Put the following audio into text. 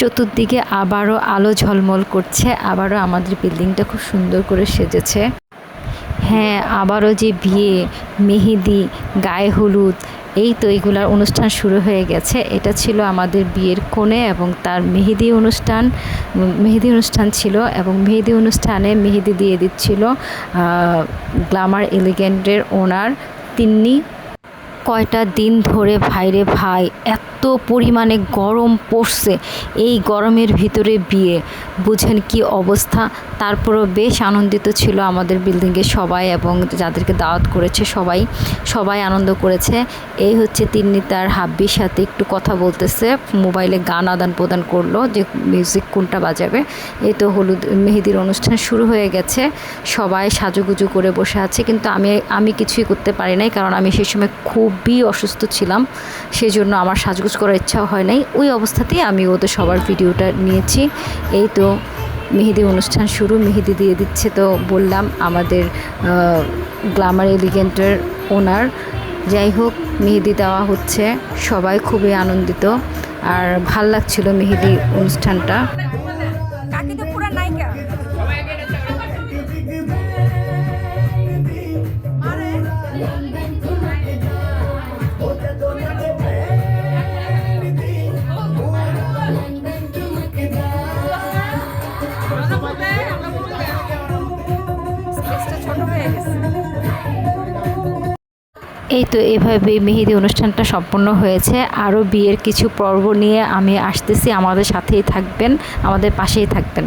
চতুর্দিকে আবারও আলো ঝলমল করছে, আবারও আমাদের বিল্ডিংটা খুব সুন্দর করে সেজেছে। হ্যাঁ আবারও যে বিয়ে, মেহেদি, গায়ে হলুদ, এই তো এইগুলার অনুষ্ঠান শুরু হয়ে গেছে। এটা ছিল আমাদের বিয়ের কোণে এবং তার মেহেদি অনুষ্ঠান মেহেদি অনুষ্ঠান ছিল এবং মেহেদি অনুষ্ঠানে মেহেদি দিয়ে দিচ্ছিল গ্লামার এলিগেন্টের ওনার, তিন্নি কয়টা দিন ধরে ভাইরে ভাই, এত পরিমাণে গরম পড়ছে, এই গরমের ভিতরে বিয়ে। বুঝেন কি অবস্থা? তারপরও বেশ আনন্দিত ছিল আমাদের বিল্ডিংয়ে সবাই এবং যাদেরকে দাওয়াত করেছে সবাই সবাই আনন্দ করেছে। এই হচ্ছে তিন্নি তার হাব্বির সাথে একটু কথা বলতেছে, মোবাইলে গান আদান প্রদান করল যে মিউজিক কোনটা বাজাবে। এই তো হলুদ, মেহেদির অনুষ্ঠান শুরু হয়ে গেছে, সবাই সাজুগুজু করে বসে আছে, কিন্তু আমি আমি কিছুই করতে পারি নাই, কারণ আমি সেই সময় খুবই অসুস্থ ছিলাম সেই জন্য আমার সাজগোজ করার ইচ্ছাও হয় নাই। ওই অবস্থাতেই আমি ওদের সবার ভিডিওটা নিয়েছি। এই তো মেহেদি অনুষ্ঠান শুরু, মেহেদি দিয়ে দিচ্ছে তো বললাম আমাদের গ্লামার এলিগেন্টের ওনার যাই হোক, মেহেদি দেওয়া হচ্ছে, সবাই খুবই আনন্দিত। আর ভালো লাগছিল মেহেদি অনুষ্ঠানটা। এই তো এভাবে মেহেদি অনুষ্ঠানটা সম্পন্ন হয়েছে। আরও বিয়ের কিছু পর্ব নিয়ে আমি আসতেছি। আমাদের সাথেই থাকবেন, আমাদের পাশেই থাকবেন।